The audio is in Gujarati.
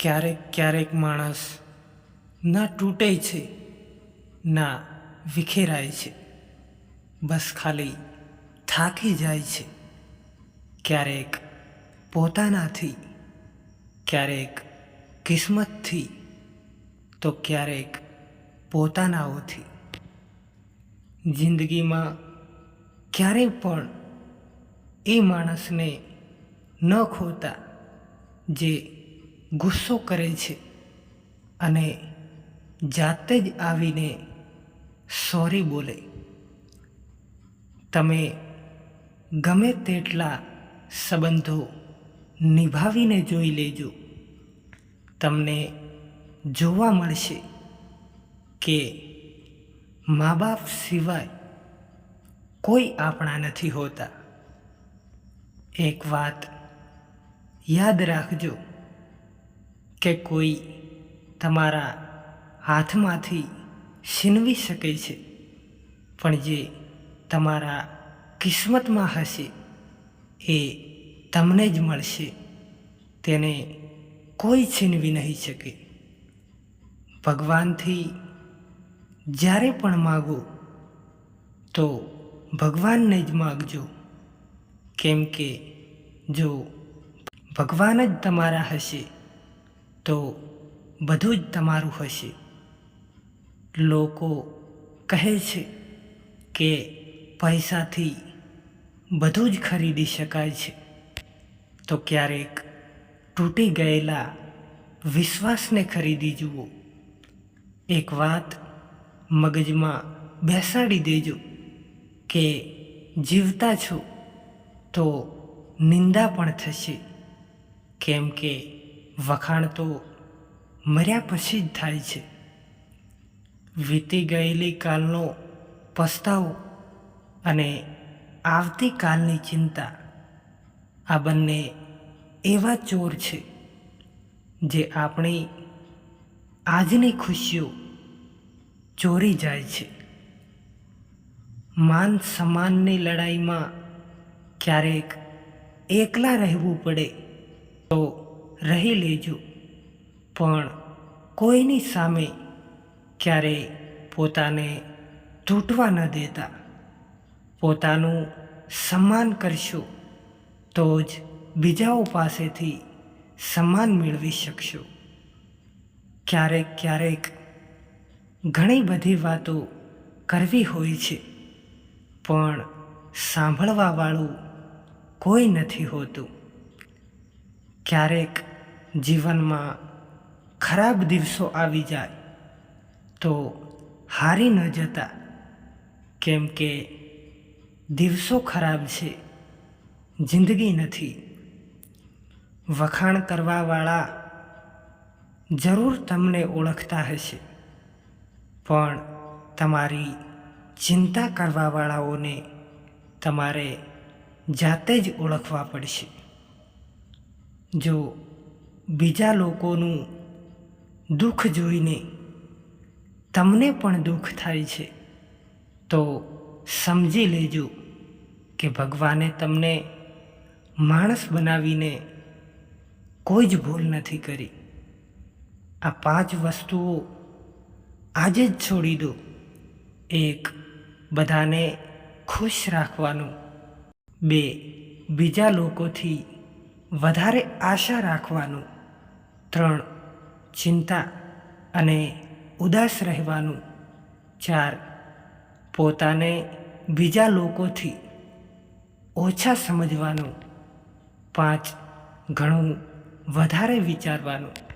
ક્યારેક ક્યારેક માણસ ના તૂટે છે, ના વિખેરાય છે. બસ ખાલી થાકી જાય છે. ક્યારેક પોતાનાથી, ક્યારેક કિસ્મતથી, તો ક્યારેક પોતાનાઓથી. જિંદગીમાં ક્યારેય પણ એ માણસને ન ખોતા જે ગુસ્સો કરે છે અને જાતે જ આવીને સોરી બોલે. તમે ગમે તેટલા સંબંધો નિભાવીને જોઈ લેજો. તમને જોવા મળશે કે મા બાપ સિવાય કોઈ આપણા નથી હોતા. એક વાત યાદ રાખજો. કે કોઈ તમારા હાથમાંથી છીનવી શકે છે, પણ જે તમારા કિસ્મતમાં હશે, એ તમને જ મળશે. તેને કોઈ છીનવી નહીં શકે. ભગવાનથી જ્યારે પણ માગો, તો ભગવાનને જ માગજો. કેમ કે જો ભગવાન જ તમારા હશે તો બધું જ તમારું હશે. લોકો કહે છે કે પૈસાથી બધું જ ખરીદી શકાય છે. તો ક્યારેક તૂટી ગયેલા વિશ્વાસને ખરીદી જુઓ. એક વાત મગજમાં બેસાડી દેજો કે જીવતા છો તો નિંદા પણ થશે. કેમ કે વખાણ તો મર્યા પછી જ થાય છે. વીતી ગયેલી કાલનો પસ્તાવો અને આવતીકાલની ચિંતા, આ બંને એવા ચોર છે જે આપણી આજની ખુશીઓ ચોરી જાય છે. માન સન્માનની લડાઈમાં ક્યારેક એકલા રહેવું પડે તો રહી લેજો. પણ કોઈની સામે ક્યારેય પોતાને તૂટવા ન દેતા. પોતાનું સન્માન કરશો તો જ બીજાઓ પાસેથી સન્માન મેળવી શકશો. ક્યારેક ક્યારેક ઘણી બધી વાતો કરવી હોય છે, પણ સાંભળવાવાળું કોઈ નથી હોતું. ક્યારેક જીવનમાં ખરાબ દિવસો આવી જાય તો હારી ન જતા. કેમ કે દિવસો ખરાબ છે, જિંદગી નથી. વખાણ કરવાવાળા જરૂર તમને ઓળખતા હશે, પણ તમારી ચિંતા કરવાવાળાઓને તમારે જાતે જ ઓળખવા પડશે. જો બીજા લોકોનું દુઃખ જોઈને તમને પણ દુઃખ થાય છે, તો સમજી લેજો કે ભગવાને તમને માણસ બનાવીને કોઈ જ ભૂલ નથી કરી. આ પાંચ વસ્તુઓ આજે જ છોડી દો. એક, બધાને ખુશ રાખવાનું. બે, બીજા લોકોથી વધારે આશા રાખવાનું. ત્રણ ચિંતા અને ઉદાસ રહેવાનું ચાર પોતાને બીજા લોકોથી ઓછા સમજવાનું પાંચ ઘણું વધારે વિચારવાનું